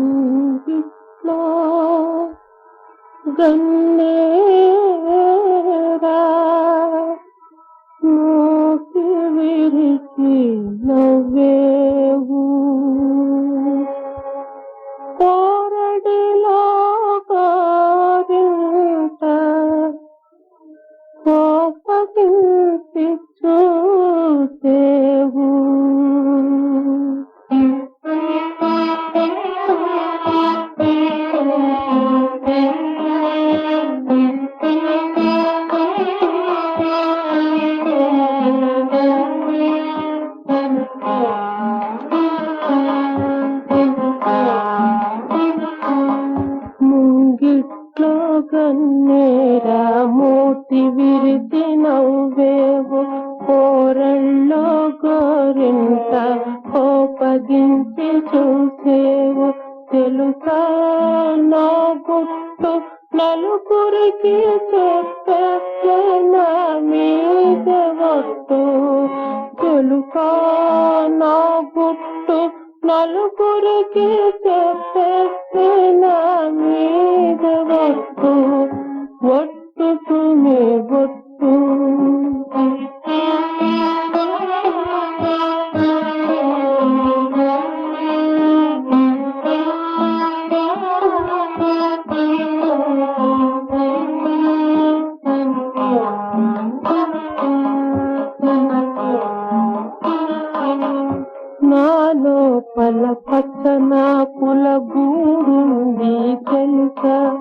ముంగిట్లో గన్నే విరితి నవ్వేవు కోరల్లో గోరింత కోపగించి చూసేవు. తెలుసా నా గుట్టు నలుగురికి చెప్పే నా మీద ఒట్టు తెలుసా నా గుట్టు నలుగురికి చెప్పేస్తే నాలో పల పచ్చన పుల గూడుంది తెలుసా?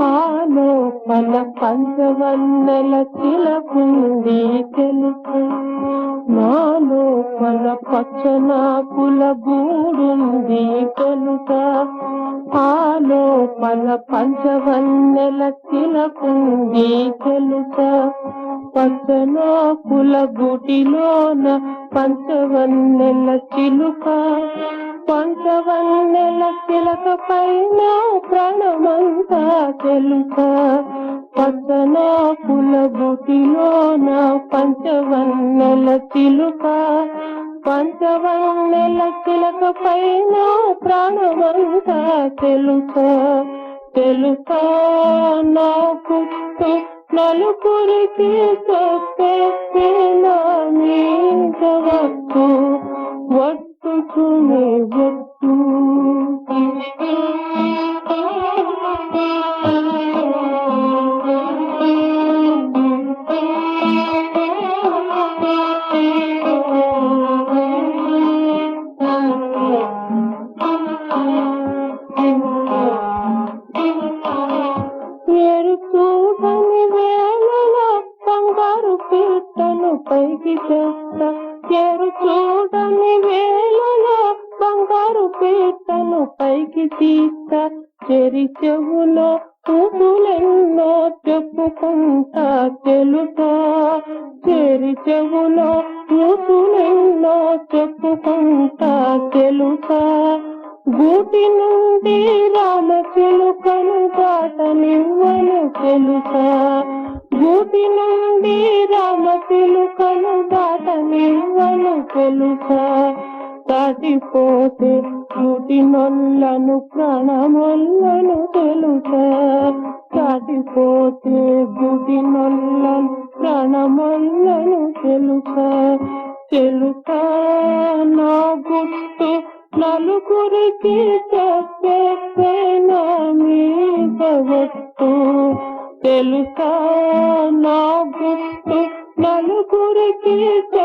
పాలో పల పంచవన్నెల చిలకుంది తెలుసా? నాలో పల పచ్చన పుల గూడుంది తెలుసా? పాలో పల పంచవన్నెల చిలకుంది తెలుసా? పచ్చనాకుల గుటిలోన పంచవన్నెల చిలుక. పంచవన్నెల చిలక పైన ప్రాణమంతా చెలుక. పచ్చనాకుల గుటిలోన పంచవన్నెల చిలుక. పంచవన్నెల చిలక పైన ప్రాణమంతా చెలుక. తెలుసా నాకు పుట్టు నలుగురికి చెప్పేస్తే నా మీద వట్టు వట్టుకునే వట్టు ఎరు చూడని వేళలో బంగారు పీటను పైకి తీస్తా చెరి చెవులో పువ్వులెన్నో చెప్పుకుంటా తెలుసా? చెరి చెవులో పువ్వులెన్నో చెప్పుకుంటా తెలుసా? గూటి నుండి రామ చెలుకను దాటనివ్వను తెలుసా? గూటి నుండి రామ చిలుకను దాటనివ్వను తెలుసా దాటిపోతే గూటి నొల్లను ప్రాణమొల్లను తెలుసా. దాటిపోతే గూటి నొల్లను ప్రాణమొల్లను తెలుసా. తెలుసా నా గుట్టు నలుగురికి చెప్పేనా నా తెలుసా నా గుట్టు குறை கேட்ட